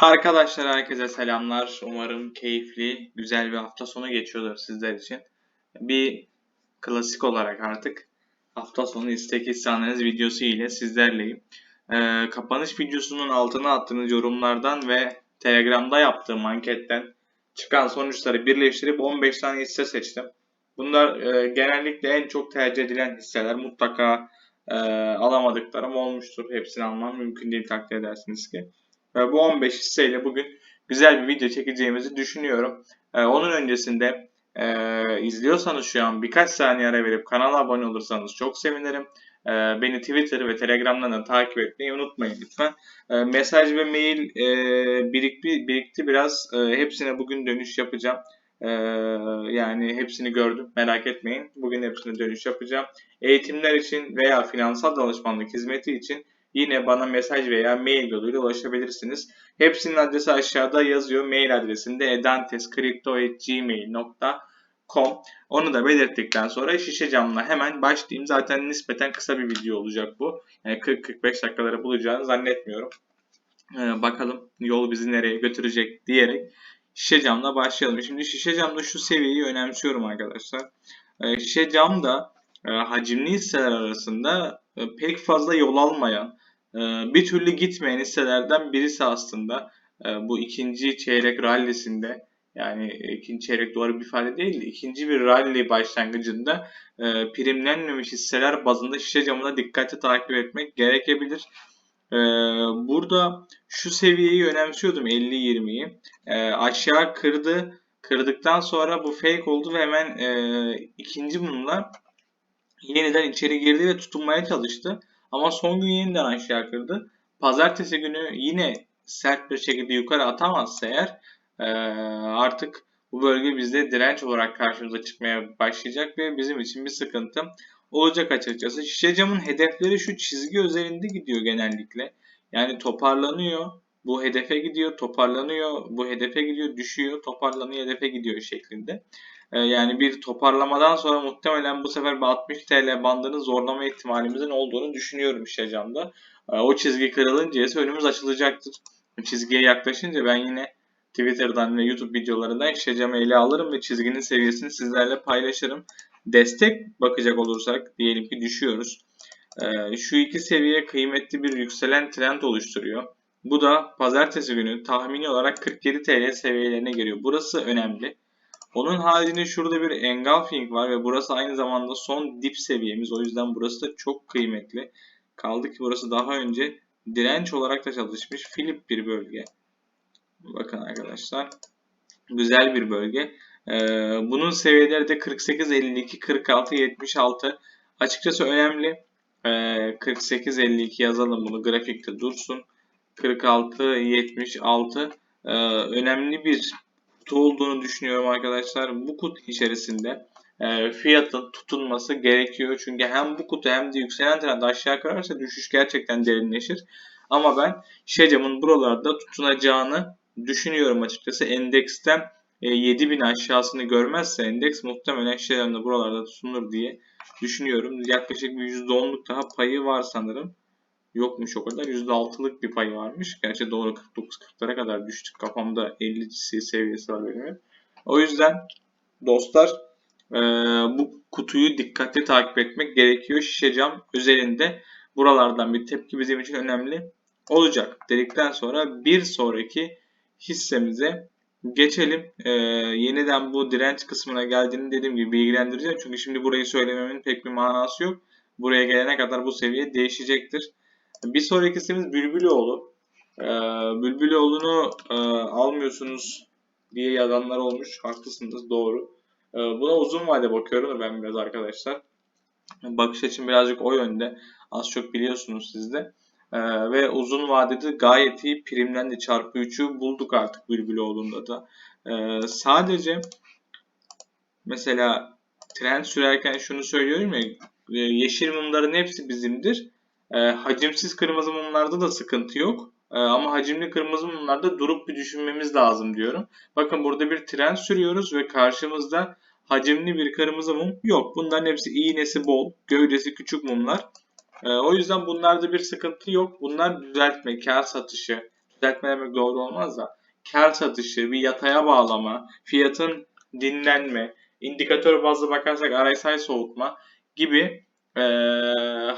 Arkadaşlar herkese selamlar. Umarım keyifli, güzel bir hafta sonu geçiyordur sizler için. Bir klasik olarak artık hafta sonu istek isyanlarınız videosu ile sizlerleyim. Ee, kapanış videosunun altına attığınız yorumlardan ve Telegram'da yaptığım anketten çıkan sonuçları birleştirip 15 tane hisse seçtim. Bunlar e, genellikle en çok tercih edilen hisseler. Mutlaka e, alamadıklarım olmuştur. Hepsini almam mümkün değil takdir edersiniz ki. Ve bu 15 hisseyle bugün güzel bir video çekeceğimizi düşünüyorum. Ee, onun öncesinde e, izliyorsanız şu an birkaç saniye ara verip kanala abone olursanız çok sevinirim. Ee, beni Twitter ve Telegram'dan da takip etmeyi unutmayın lütfen. Ee, mesaj ve mail e, birikti, birikti biraz. E, hepsine bugün dönüş yapacağım. Ee, yani hepsini gördüm merak etmeyin. Bugün hepsine dönüş yapacağım. Eğitimler için veya finansal danışmanlık hizmeti için yine bana mesaj veya mail yoluyla ulaşabilirsiniz. Hepsinin adresi aşağıda yazıyor. Mail adresinde edantescrypto.gmail.com Onu da belirttikten sonra şişe camla hemen başlayayım. Zaten nispeten kısa bir video olacak bu. Yani 40-45 dakikaları bulacağını zannetmiyorum. Ee, bakalım yol bizi nereye götürecek diyerek şişe camla başlayalım. Şimdi şişe camda şu seviyeyi önemsiyorum arkadaşlar. Ee, şişe camda e, hacimli hisseler arasında pek fazla yol almayan, e, bir türlü gitmeyen hisselerden birisi aslında. E, bu ikinci çeyrek rallisinde yani ikinci çeyrek doğru bir ifade değil de ikinci bir rally başlangıcında primlenmemiş hisseler bazında şişe camına dikkatli takip etmek gerekebilir. Burada şu seviyeyi önemsiyordum 50-20'yi. Aşağı kırdı. Kırdıktan sonra bu fake oldu ve hemen ikinci mumla yeniden içeri girdi ve tutunmaya çalıştı. Ama son gün yeniden aşağı kırdı. Pazartesi günü yine sert bir şekilde yukarı atamazsa eğer e, artık bu bölge bizde direnç olarak karşımıza çıkmaya başlayacak ve bizim için bir sıkıntı olacak açıkçası. Şişe camın hedefleri şu çizgi üzerinde gidiyor genellikle. Yani toparlanıyor, bu hedefe gidiyor, toparlanıyor, bu hedefe gidiyor, düşüyor, toparlanıyor, hedefe gidiyor şeklinde. Ee, yani bir toparlamadan sonra muhtemelen bu sefer bir 60 TL bandını zorlama ihtimalimizin olduğunu düşünüyorum Şişecam'da. Ee, o çizgi kırılınca ise önümüz açılacaktır. Çizgiye yaklaşınca ben yine Twitter'dan ve YouTube videolarından Şişecam'ı ele alırım ve çizginin seviyesini sizlerle paylaşırım. Destek bakacak olursak diyelim ki düşüyoruz. Ee, şu iki seviye kıymetli bir yükselen trend oluşturuyor. Bu da pazartesi günü tahmini olarak 47 TL seviyelerine geliyor. Burası önemli. Onun haricinde şurada bir engulfing var ve burası aynı zamanda son dip seviyemiz. O yüzden burası da çok kıymetli. Kaldı ki burası daha önce direnç olarak da çalışmış Filip bir bölge. Bakın arkadaşlar. Güzel bir bölge. Ee, bunun seviyeleri de 48, 52, 46, 76. Açıkçası önemli. Ee, 48, 52 yazalım bunu grafikte dursun. 46, 76 ee, önemli bir kutu olduğunu düşünüyorum arkadaşlar. Bu kutu içerisinde e, fiyatın tutunması gerekiyor. Çünkü hem bu kutu hem de yükselen trend aşağı kırarsa düşüş gerçekten derinleşir. Ama ben Şecam'ın buralarda tutunacağını düşünüyorum açıkçası. Endeksten e, 7000 aşağısını görmezse endeks muhtemelen Şecam'da buralarda tutunur diye düşünüyorum. Yaklaşık bir %10'luk daha payı var sanırım yokmuş o kadar. %6'lık bir pay varmış. Gerçi doğru 49-40'lara kadar düştük. Kafamda 50 seviyesi var benim. O yüzden dostlar e, bu kutuyu dikkatli takip etmek gerekiyor. Şişe cam üzerinde buralardan bir tepki bizim için önemli olacak dedikten sonra bir sonraki hissemize geçelim. Ee, yeniden bu direnç kısmına geldiğini dediğim gibi bilgilendireceğim. Çünkü şimdi burayı söylememin pek bir manası yok. Buraya gelene kadar bu seviye değişecektir. Bir sonraki ismimiz Bülbüloğlu. Ee, Bülbüloğlu'nu e, almıyorsunuz diye yazanlar olmuş. Haklısınız doğru. Ee, buna uzun vade bakıyorum ben biraz arkadaşlar. Bakış açım birazcık o yönde. Az çok biliyorsunuz siz de. Ee, ve uzun vadede gayet iyi primlendi. Çarpı 3'ü bulduk artık Bülbüloğlu'nda da. Ee, sadece mesela trend sürerken şunu söylüyorum ya e, yeşil mumların hepsi bizimdir. E, hacimsiz kırmızı mumlarda da sıkıntı yok. E, ama hacimli kırmızı mumlarda durup bir düşünmemiz lazım diyorum. Bakın burada bir tren sürüyoruz ve karşımızda hacimli bir kırmızı mum yok. Bunların hepsi iğnesi bol, gövdesi küçük mumlar. E, o yüzden bunlarda bir sıkıntı yok. Bunlar düzeltme, kar satışı, düzeltme demek doğru olmaz da kar satışı, bir yataya bağlama, fiyatın dinlenme, indikatör bazlı bakarsak RSI soğutma gibi e,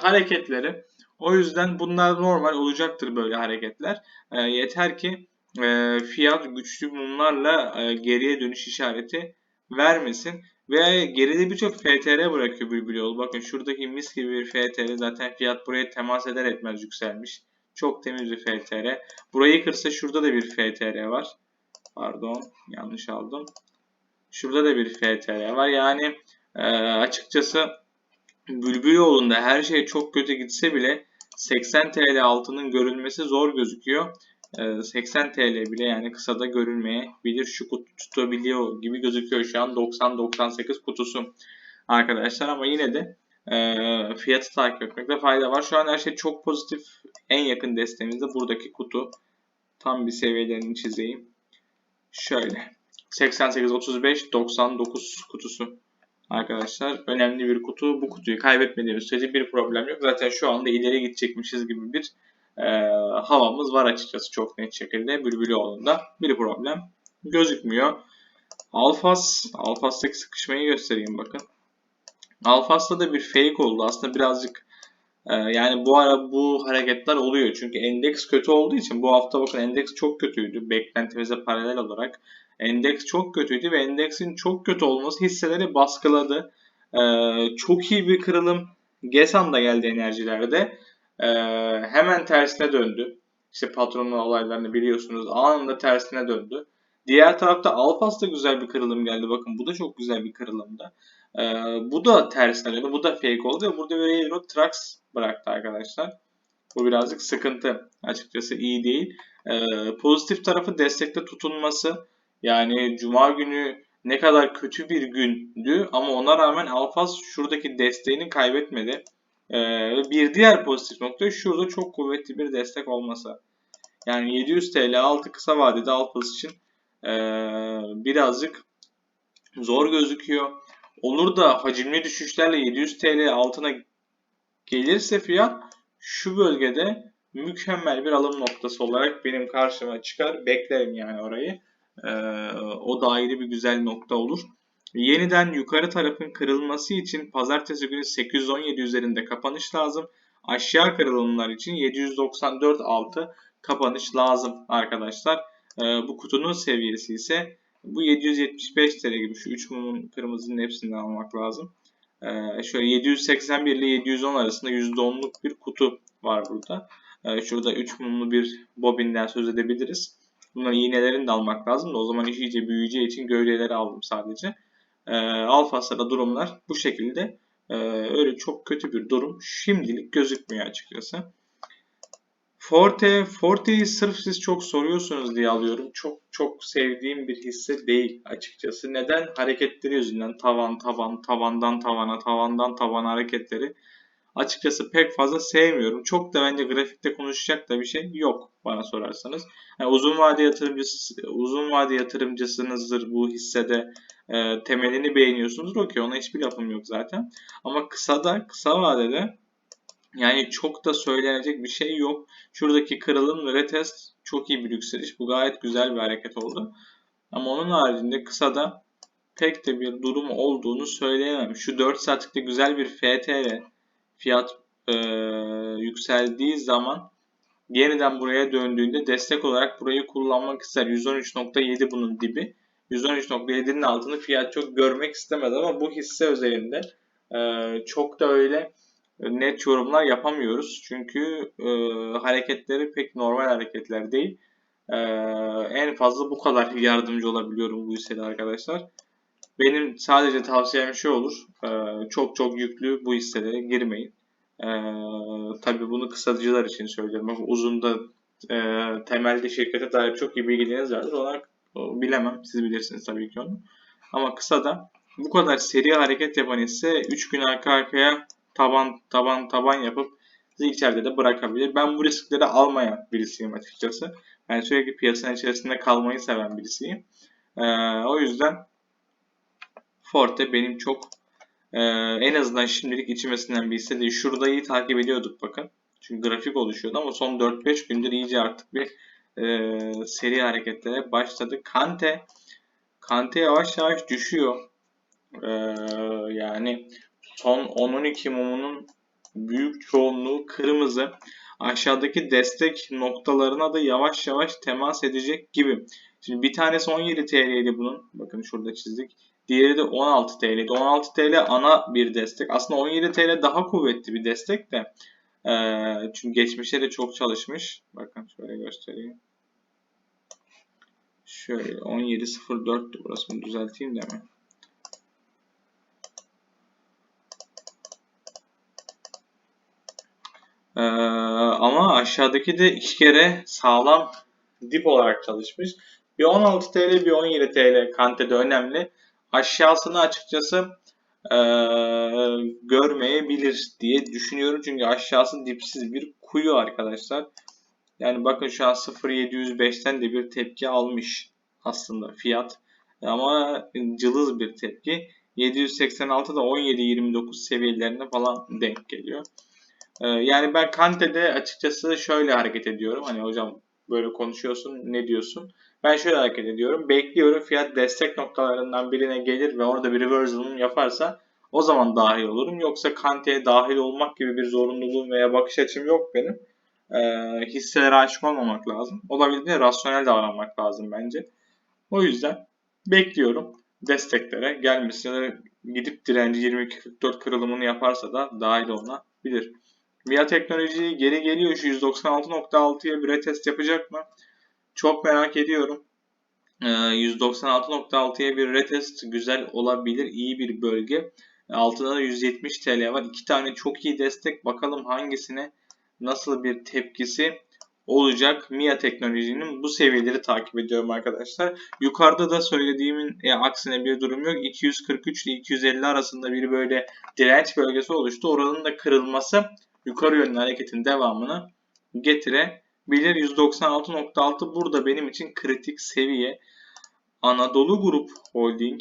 hareketleri o yüzden bunlar normal olacaktır böyle hareketler. E, yeter ki e, fiyat güçlü mumlarla e, geriye dönüş işareti vermesin. Ve geride birçok FTR bırakıyor Bülbül yol. Bakın şuradaki mis gibi bir FTR zaten fiyat buraya temas eder etmez yükselmiş. Çok temiz bir FTR. Burayı kırsa şurada da bir FTR var. Pardon yanlış aldım. Şurada da bir FTR var. Yani e, açıkçası Bülbül yolunda her şey çok kötü gitse bile 80 TL altının görülmesi zor gözüküyor. 80 ee, TL bile yani kısada görülmeyebilir. Şu kutu tutabiliyor gibi gözüküyor şu an 90-98 kutusu arkadaşlar ama yine de e, fiyatı takip etmekte fayda var. Şu an her şey çok pozitif. En yakın desteğimiz de buradaki kutu. Tam bir seviyelerini çizeyim. Şöyle. 88-35-99 kutusu arkadaşlar. Önemli bir kutu. Bu kutuyu kaybetmediğimiz sürece bir problem yok. Zaten şu anda ileri gidecekmişiz gibi bir e, havamız var açıkçası çok net şekilde Bülbülüoğlu'nda. Bir problem gözükmüyor. Alfas, Alfas'taki sıkışmayı göstereyim bakın. Alfas'ta da bir fake oldu. Aslında birazcık e, yani bu ara bu hareketler oluyor. Çünkü endeks kötü olduğu için bu hafta bakın endeks çok kötüydü. Beklentimize paralel olarak. Endeks çok kötüydü ve endeksin çok kötü olması hisseleri baskıladı. E, çok iyi bir kırılım Gesan'da geldi enerjilerde. Ee, hemen tersine döndü. İşte patronun olaylarını biliyorsunuz. Anında tersine döndü. Diğer tarafta Alfas da güzel bir kırılım geldi. Bakın bu da çok güzel bir kırılımdı. Ee, bu da tersine döndü. Bu da fake oldu ve burada Railroad Trucks bıraktı arkadaşlar. Bu birazcık sıkıntı. Açıkçası iyi değil. Ee, pozitif tarafı destekte tutunması. Yani cuma günü ne kadar kötü bir gündü ama ona rağmen Alfas şuradaki desteğini kaybetmedi. Ee, bir diğer pozitif nokta şurada çok kuvvetli bir destek olması. Yani 700 TL altı kısa vadede Alpaz için e, birazcık zor gözüküyor. Olur da hacimli düşüşlerle 700 TL altına gelirse fiyat şu bölgede mükemmel bir alım noktası olarak benim karşıma çıkar. Beklerim yani orayı. Ee, o da ayrı bir güzel nokta olur. Yeniden yukarı tarafın kırılması için pazartesi günü 817 üzerinde kapanış lazım. Aşağı kırılımlar için 794 altı kapanış lazım arkadaşlar. Ee, bu kutunun seviyesi ise bu 775 TL gibi şu 3 mumun kırmızının hepsinden almak lazım. Ee, şöyle 781 ile 710 arasında %10'luk bir kutu var burada. Ee, şurada 3 mumlu bir bobinden söz edebiliriz. Bunların iğnelerini de almak lazım da o zaman iş iyice büyüyeceği için gövdeleri aldım sadece. E, Alfas'ta durumlar bu şekilde. E, öyle çok kötü bir durum şimdilik gözükmüyor açıkçası. Forte, Forte'yi sırf siz çok soruyorsunuz diye alıyorum. Çok çok sevdiğim bir hisse değil açıkçası. Neden? Hareketleri yüzünden tavan tavan, tavandan tavana, tavandan tavana hareketleri açıkçası pek fazla sevmiyorum. Çok da bence grafikte konuşacak da bir şey yok bana sorarsanız. Yani uzun vade yatırımcısı, uzun vade yatırımcısınızdır bu hissede e, temelini beğeniyorsunuz. Okey ona hiçbir lafım yok zaten. Ama kısada, kısa vadede yani çok da söylenecek bir şey yok. Şuradaki kırılım ve retest çok iyi bir yükseliş. Bu gayet güzel bir hareket oldu. Ama onun haricinde kısada pek de bir durum olduğunu söyleyemem. Şu 4 saatlikte güzel bir FTR fiyat e, yükseldiği zaman yeniden buraya döndüğünde destek olarak burayı kullanmak ister. 113.7 bunun dibi. 113.7'nin altını fiyat çok görmek istemez ama bu hisse özelinde e, çok da öyle net yorumlar yapamıyoruz. Çünkü e, hareketleri pek normal hareketler değil. E, en fazla bu kadar yardımcı olabiliyorum bu hissede arkadaşlar. Benim sadece tavsiyem şu olur. E, çok çok yüklü bu hisselere girmeyin. E, tabii bunu kısatıcılar için söylüyorum. Ama uzun da e, temelde şirkete dair çok iyi bilgileriniz vardır. Olarak bilemem. Siz bilirsiniz tabii ki onu. Ama kısa da bu kadar seri hareket yapan ise 3 gün arka arkaya taban taban taban yapıp sizi içeride de bırakabilir. Ben bu riskleri almayan birisiyim açıkçası. Ben sürekli piyasanın içerisinde kalmayı seven birisiyim. Ee, o yüzden Forte benim çok e, en azından şimdilik içimesinden bir hisse değil. Şurada iyi takip ediyorduk bakın. Çünkü grafik oluşuyordu ama son 4-5 gündür iyice artık bir e, seri hareketlere başladı. Kante Kante yavaş yavaş düşüyor. E, yani son 10-12 mumunun büyük çoğunluğu kırmızı. Aşağıdaki destek noktalarına da yavaş yavaş temas edecek gibi. Şimdi bir tanesi 17 TL'ydi bunun. Bakın şurada çizdik. Diğeri de 16 TL'ydi. 16 TL ana bir destek. Aslında 17 TL daha kuvvetli bir destek de. Ee, çünkü geçmişte de çok çalışmış. Bakın şöyle göstereyim. Şöyle 17.04'tü burası. Bunu düzelteyim de mi? Ee, ama aşağıdaki de iki kere sağlam dip olarak çalışmış. Bir 16 TL bir 17 TL kantede önemli. Aşağısını açıkçası e, görmeyebilir diye düşünüyorum. Çünkü aşağısı dipsiz bir kuyu arkadaşlar. Yani bakın şu an 0.705'ten de bir tepki almış aslında fiyat. Ama cılız bir tepki. 786 da 17.29 seviyelerine falan denk geliyor. Ee, yani ben Kante'de açıkçası şöyle hareket ediyorum. Hani hocam böyle konuşuyorsun ne diyorsun? Ben şöyle hareket ediyorum. Bekliyorum fiyat destek noktalarından birine gelir ve orada bir reversal'ım yaparsa o zaman dahil olurum. Yoksa Kante'ye dahil olmak gibi bir zorunluluğum veya bakış açım yok benim. Ee, hisselere aşık olmamak lazım. Olabildiğince rasyonel davranmak lazım bence. O yüzden bekliyorum desteklere gelmesine gidip direnci 22.44 kırılımını yaparsa da dahil olunabilir. MIA teknoloji geri geliyor. Şu 196.6'ya bir retest yapacak mı? Çok merak ediyorum. 196.6'ya ee, bir retest güzel olabilir. iyi bir bölge. Altında da 170 TL var. İki tane çok iyi destek. Bakalım hangisine nasıl bir tepkisi olacak. MIA teknolojinin bu seviyeleri takip ediyorum arkadaşlar. Yukarıda da söylediğimin e, aksine bir durum yok. 243 ile 250 arasında bir böyle direnç bölgesi oluştu. Oranın da kırılması yukarı yönlü hareketin devamını getirebilir. 196.6 burada benim için kritik seviye. Anadolu Grup Holding.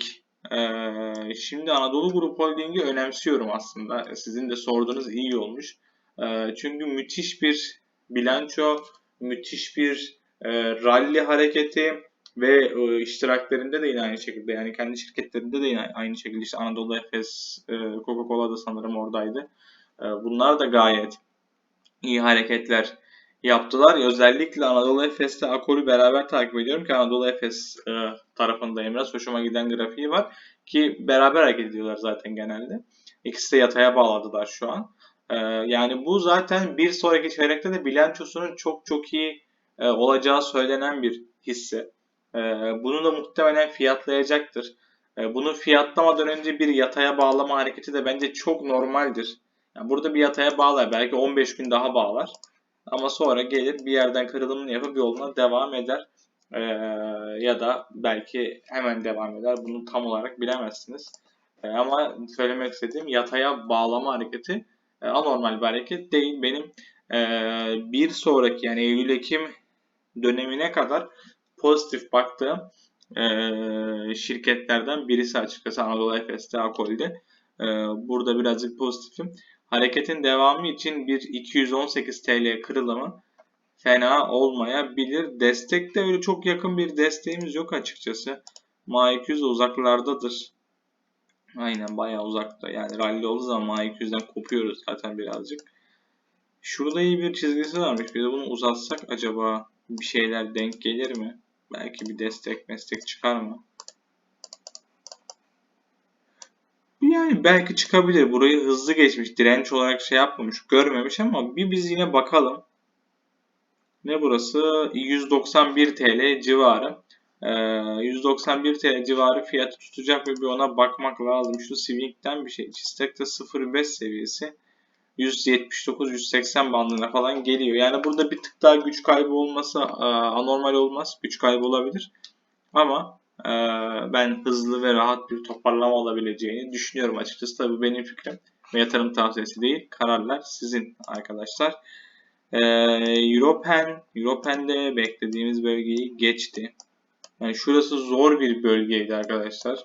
Ee, şimdi Anadolu Grup Holding'i önemsiyorum aslında. Sizin de sorduğunuz iyi olmuş. Ee, çünkü müthiş bir bilanço, müthiş bir e, rally hareketi ve e, iştiraklerinde de yine aynı şekilde yani kendi şirketlerinde de yine aynı şekilde işte Anadolu Efes, e, Coca-Cola da sanırım oradaydı. E, bunlar da gayet iyi hareketler yaptılar. Özellikle Anadolu Efes'te Akol'ü beraber takip ediyorum ki Anadolu Efes e, tarafındayım biraz. Hoşuma giden grafiği var. Ki beraber hareket ediyorlar zaten genelde. İkisi de yataya bağladılar şu an. E, yani bu zaten bir sonraki çeyrekte de bilançosunun çok çok iyi e, olacağı söylenen bir hisse. E, bunu da muhtemelen fiyatlayacaktır. E, bunu fiyatlamadan önce bir yataya bağlama hareketi de bence çok normaldir. Yani burada bir yataya bağlar. Belki 15 gün daha bağlar. Ama sonra gelir bir yerden kırılımını yapıp yoluna devam eder. Ee, ya da belki hemen devam eder. Bunu tam olarak bilemezsiniz. Ee, ama söylemek istediğim yataya bağlama hareketi e, anormal bir hareket değil. Benim e, bir sonraki yani Eylül-Ekim dönemine kadar pozitif baktığım e, şirketlerden birisi açıkçası Anadolu Efes'te, Akol'de. E, burada birazcık pozitifim. Hareketin devamı için bir 218 TL kırılımı fena olmayabilir. Destek de öyle çok yakın bir desteğimiz yok açıkçası. MA200 uzaklardadır. Aynen bayağı uzakta. Yani rally olduğu zaman MA200'den kopuyoruz zaten birazcık. Şurada iyi bir çizgisi varmış. Bir de bunu uzatsak acaba bir şeyler denk gelir mi? Belki bir destek meslek çıkar mı? Yani belki çıkabilir. Burayı hızlı geçmiş. Direnç olarak şey yapmamış. Görmemiş ama bir biz yine bakalım. Ne burası? 191 TL civarı. Ee, 191 TL civarı fiyatı tutacak ve bir ona bakmak lazım. Şu Swing'den bir şey. Çistek'te 0.5 seviyesi. 179-180 bandına falan geliyor. Yani burada bir tık daha güç kaybı olması e, anormal olmaz. Güç kaybı olabilir. Ama ben hızlı ve rahat bir toparlama olabileceğini düşünüyorum açıkçası. Tabi benim fikrim ve yatırım tavsiyesi değil. Kararlar sizin arkadaşlar. Ee, Europen, Europen'de beklediğimiz bölgeyi geçti. Yani şurası zor bir bölgeydi arkadaşlar.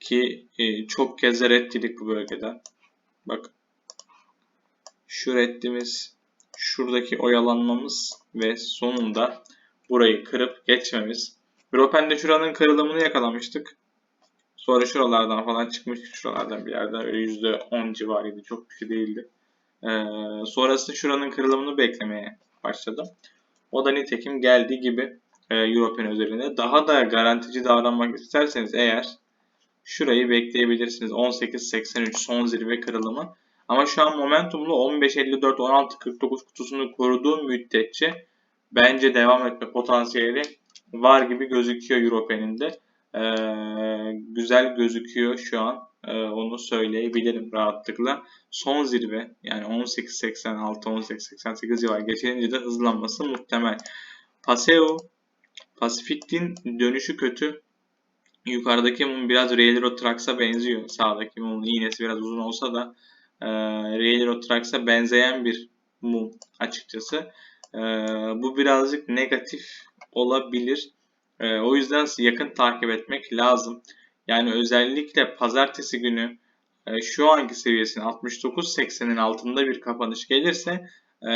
Ki e, çok kez reddildik bu bölgeden. Bak. Şu reddimiz şuradaki oyalanmamız ve sonunda burayı kırıp geçmemiz. Europen'de şuranın kırılımını yakalamıştık. Sonra şuralardan falan çıkmıştık. Şuralardan bir yerden öyle %10 civarıydı. Çok şey değildi. Ee, sonrasında şuranın kırılımını beklemeye başladım. O da nitekim geldiği gibi e, European özelinde. Daha da garantici davranmak isterseniz eğer şurayı bekleyebilirsiniz. 18.83 son zirve kırılımı. Ama şu an momentumlu 15.54 16.49 kutusunu koruduğu müddetçe bence devam etme potansiyeli var gibi gözüküyor European'in de. Ee, güzel gözüküyor şu an. Ee, onu söyleyebilirim rahatlıkla. Son zirve yani 18.86 18.88 civarı geçilince de hızlanması muhtemel. Paseo Pacific'in dönüşü kötü. Yukarıdaki mum biraz Railroad Tracks'a benziyor. Sağdaki mumun iğnesi biraz uzun olsa da e, Railroad Tracks'a benzeyen bir mum açıkçası. E, bu birazcık negatif olabilir. E, o yüzden yakın takip etmek lazım. Yani özellikle pazartesi günü e, şu anki seviyesinin 69.80'in altında bir kapanış gelirse e,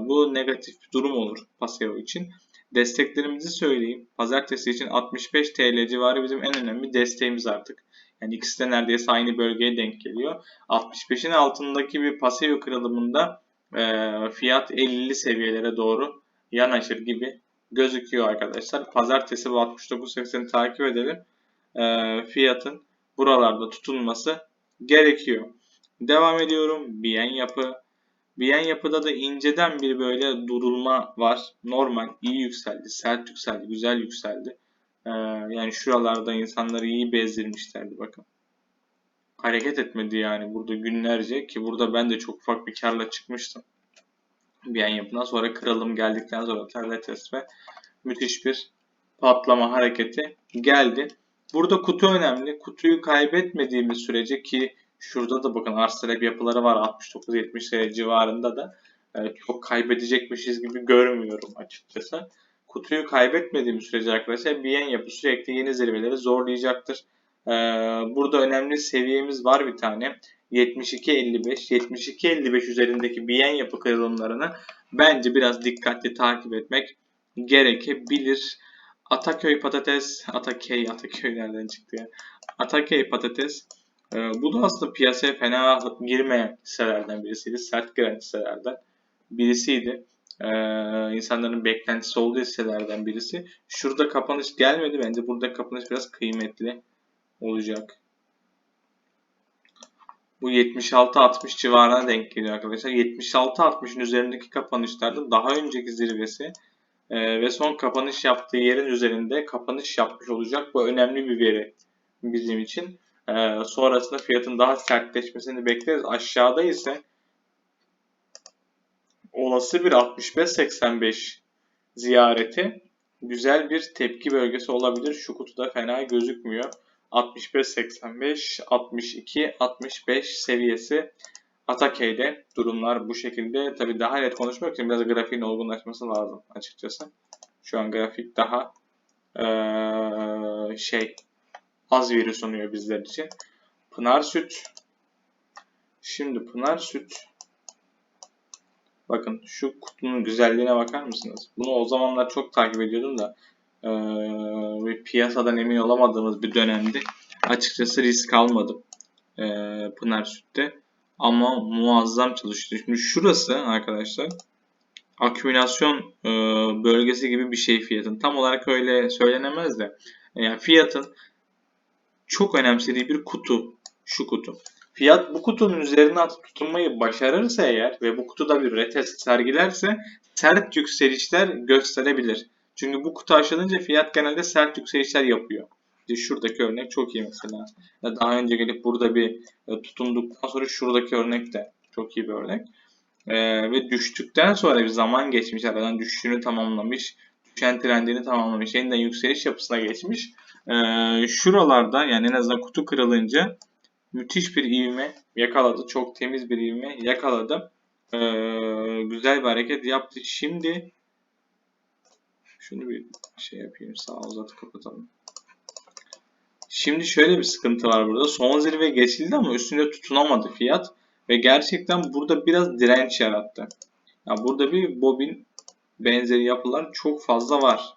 bu negatif bir durum olur Paseo için. Desteklerimizi söyleyeyim. Pazartesi için 65 TL civarı bizim en önemli desteğimiz artık. Yani ikisi de neredeyse aynı bölgeye denk geliyor. 65'in altındaki bir paseo kırılımında e, fiyat 50'li seviyelere doğru yanaşır gibi gözüküyor arkadaşlar. Pazartesi bu 69.80'i takip edelim. E, fiyatın buralarda tutunması gerekiyor. Devam ediyorum. Biyen yapı. Biyen yapıda da inceden bir böyle durulma var. Normal, iyi yükseldi, sert yükseldi, güzel yükseldi. Ee, yani şuralarda insanları iyi bezdirmişlerdi bakın. Hareket etmedi yani burada günlerce ki burada ben de çok ufak bir karla çıkmıştım. Biyen yapına sonra kırılım geldikten sonra terletes ve müthiş bir patlama hareketi geldi. Burada kutu önemli. Kutuyu kaybetmediğimiz sürece ki Şurada da bakın arz yapıları var 69-70 civarında da e, çok kaybedecekmişiz gibi görmüyorum açıkçası. Kutuyu kaybetmediğim sürece arkadaşlar Biyen yapı sürekli yeni zirveleri zorlayacaktır. E, burada önemli seviyemiz var bir tane. 72-55. 72-55 üzerindeki Biyen yapı kırılımlarını bence biraz dikkatli takip etmek gerekebilir. Ataköy patates, Ataköy, Ataköy nereden çıktı ya? Ataköy patates e, bu da aslında piyasaya fena girmeyen hisselerden birisiydi. Sert giren hisselerden birisiydi. E, insanların beklentisi olduğu hisselerden birisi. Şurada kapanış gelmedi. Bence burada kapanış biraz kıymetli olacak. Bu 76-60 civarına denk geliyor arkadaşlar. 76-60'ın üzerindeki kapanışlarda daha önceki zirvesi e, ve son kapanış yaptığı yerin üzerinde kapanış yapmış olacak. Bu önemli bir veri bizim için. Ee, sonrasında fiyatın daha sertleşmesini bekleriz. Aşağıda ise olası bir 65-85 ziyareti güzel bir tepki bölgesi olabilir. Şu kutuda fena gözükmüyor. 65-85, 62-65 seviyesi Atakey'de durumlar bu şekilde. Tabi daha net konuşmak için biraz grafiğin olgunlaşması lazım açıkçası. Şu an grafik daha ee, şey az veri sunuyor bizler için. Pınar Süt. Şimdi Pınar Süt Bakın şu kutunun güzelliğine bakar mısınız? Bunu o zamanlar çok takip ediyordum da e, ve piyasadan emin olamadığımız bir dönemdi. Açıkçası risk almadım e, Pınar Süt'te. Ama muazzam çalıştı. Şimdi şurası arkadaşlar akümülasyon e, bölgesi gibi bir şey fiyatın. Tam olarak öyle söylenemez de. Yani fiyatın çok önemsediği bir kutu. Şu kutu. Fiyat bu kutunun üzerine atıp tutunmayı başarırsa eğer ve bu kutuda bir retest sergilerse sert yükselişler gösterebilir. Çünkü bu kutu aşılınca fiyat genelde sert yükselişler yapıyor. İşte şuradaki örnek çok iyi mesela. Daha önce gelip burada bir e, tutunduktan sonra şuradaki örnek de çok iyi bir örnek. Ee, ve düştükten sonra bir zaman geçmiş aradan düşüşünü tamamlamış. Düşen trendini tamamlamış. Yeniden yükseliş yapısına geçmiş e, şuralarda yani en azından kutu kırılınca müthiş bir ivme yakaladı. Çok temiz bir ivme yakaladı. E, güzel bir hareket yaptı. Şimdi şunu bir şey yapayım sağ uzat kapatalım. Şimdi şöyle bir sıkıntı var burada. Son zirve geçildi ama üstünde tutunamadı fiyat. Ve gerçekten burada biraz direnç yarattı. Ya burada bir bobin benzeri yapılar çok fazla var.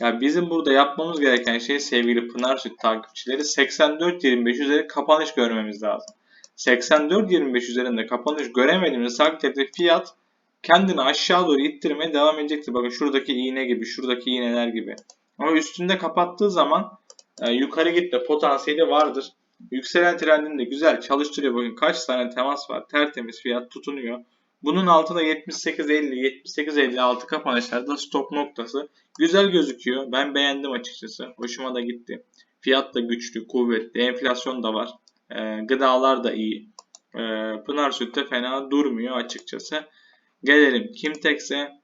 Ya bizim burada yapmamız gereken şey sevgili Pınar Süt takipçileri 84.25 üzeri kapanış görmemiz lazım. 84.25 üzerinde kapanış göremediğimiz takdirde fiyat kendini aşağı doğru ittirmeye devam edecektir. Bakın şuradaki iğne gibi, şuradaki iğneler gibi. Ama üstünde kapattığı zaman e, yukarı gitme potansiyeli vardır. Yükselen trendini de güzel çalıştırıyor. Bakın kaç tane temas var. Tertemiz fiyat tutunuyor. Bunun altında 78.50, 78.56 kapanışlarda stop noktası. Güzel gözüküyor. Ben beğendim açıkçası. Hoşuma da gitti. Fiyat da güçlü, kuvvetli. Enflasyon da var. E, gıdalar da iyi. E, Pınar Süt de fena durmuyor açıkçası. Gelelim Kimtex'e.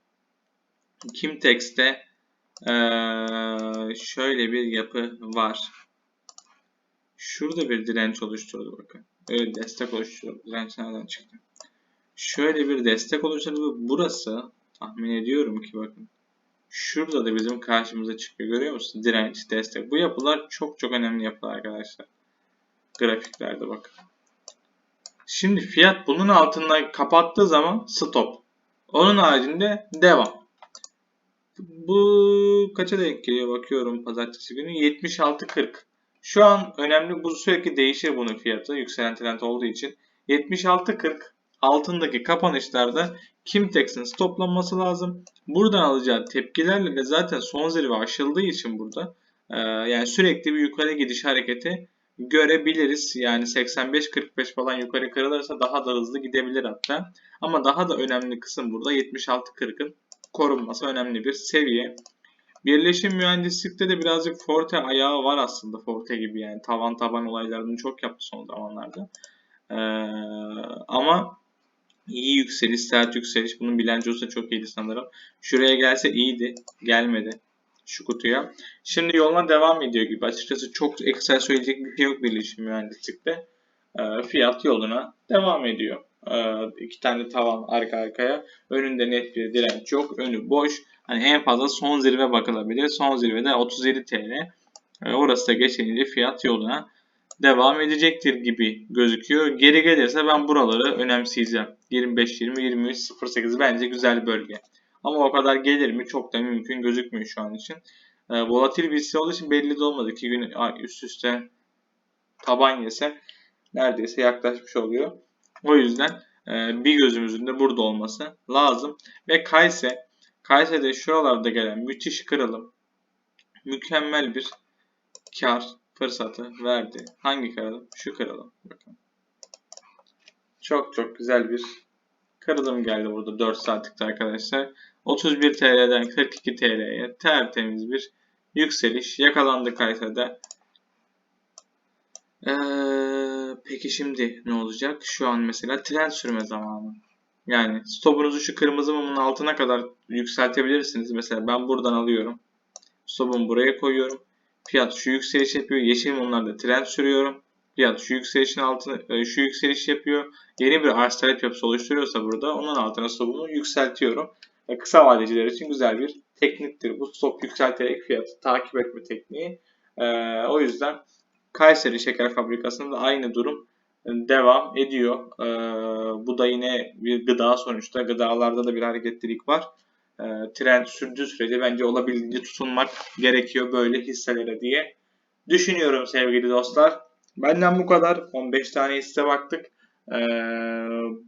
Kimtex'te e, şöyle bir yapı var. Şurada bir direnç oluşturdu bakın. Öyle destek oluşturdu. Direnç nereden çıktı? Şöyle bir destek oluşturdu. Burası tahmin ediyorum ki bakın. Şurada da bizim karşımıza çıkıyor. Görüyor musun? Direnç, destek. Bu yapılar çok çok önemli yapılar arkadaşlar. Grafiklerde bakın. Şimdi fiyat bunun altından kapattığı zaman stop. Onun haricinde devam. Bu kaça denk geliyor bakıyorum pazartesi günü 76.40. Şu an önemli bu sürekli değişir bunun fiyatı yükselen trend olduğu için. 76.40 altındaki kapanışlarda Kimtex'in stoplanması lazım. Buradan alacağı tepkilerle de zaten son zirve aşıldığı için burada yani sürekli bir yukarı gidiş hareketi görebiliriz. Yani 85-45 falan yukarı kırılırsa daha da hızlı gidebilir hatta. Ama daha da önemli kısım burada 76-40'ın korunması önemli bir seviye. Birleşim mühendislikte de birazcık Forte ayağı var aslında Forte gibi yani tavan taban olaylarını çok yaptı son zamanlarda. Ee, ama iyi yükseliş, sert yükseliş bunun bilançosu çok iyiydi sanırım. Şuraya gelse iyiydi, gelmedi şu kutuya. Şimdi yoluna devam ediyor gibi. Açıkçası çok ekstra söyleyecek bir şey yok birleşim mühendislikte. E, fiyat yoluna devam ediyor. E, iki tane tavan arka arkaya. Önünde net bir direnç yok. Önü boş. Hani en fazla son zirve bakılabilir. Son zirvede 37 TL. E, orası da geçince fiyat yoluna devam edecektir gibi gözüküyor. Geri gelirse ben buraları önemseyeceğim. 25, 20, 23, 08 bence güzel bölge. Ama o kadar gelir mi çok da mümkün gözükmüyor şu an için. E, volatil bir hisse olduğu için belli de olmadı. 2 gün üst üste taban yese neredeyse yaklaşmış oluyor. O yüzden e, bir gözümüzün de burada olması lazım. Ve Kayse, Kayse'de şuralarda gelen müthiş kırılım mükemmel bir kar fırsatı verdi. Hangi kırılım? Şu kırılım. Çok çok güzel bir kırılım geldi burada 4 saatlikte arkadaşlar. 31 TL'den 42 TL'ye tertemiz bir yükseliş yakalandı Kayse'de. Ee, peki şimdi ne olacak? Şu an mesela trend sürme zamanı. Yani stopunuzu şu kırmızı mumun altına kadar yükseltebilirsiniz. Mesela ben buradan alıyorum. Stopumu buraya koyuyorum. Fiyat şu yükseliş yapıyor. Yeşil mumlarda trend sürüyorum. Fiyat şu yükselişin altına e, şu yükseliş yapıyor. Yeni bir arz talep yapısı oluşturuyorsa burada onun altına stopumu yükseltiyorum. E, kısa vadeciler için güzel bir tekniktir. Bu stop yükselterek fiyatı takip etme tekniği. E, o yüzden Kayseri Şeker Fabrikası'nda da aynı durum devam ediyor. Bu da yine bir gıda sonuçta. Gıdalarda da bir hareketlilik var. Trend sürdüğü sürece bence olabildiğince tutunmak gerekiyor böyle hisselere diye düşünüyorum sevgili dostlar. Benden bu kadar. 15 tane hisse baktık. Ee,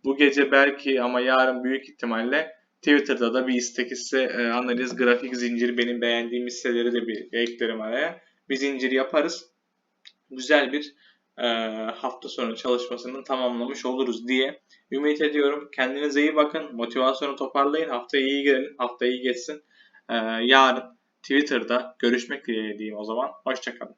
bu gece belki ama yarın büyük ihtimalle Twitter'da da bir istek hisse e, analiz grafik zincir benim beğendiğim hisseleri de bir eklerim araya. Bir zincir yaparız güzel bir e, hafta sonu çalışmasını tamamlamış oluruz diye ümit ediyorum. Kendinize iyi bakın. Motivasyonu toparlayın. Hafta iyi girelim. Hafta iyi geçsin. E, yarın Twitter'da görüşmek dileğiyle diyeyim o zaman. Hoşçakalın.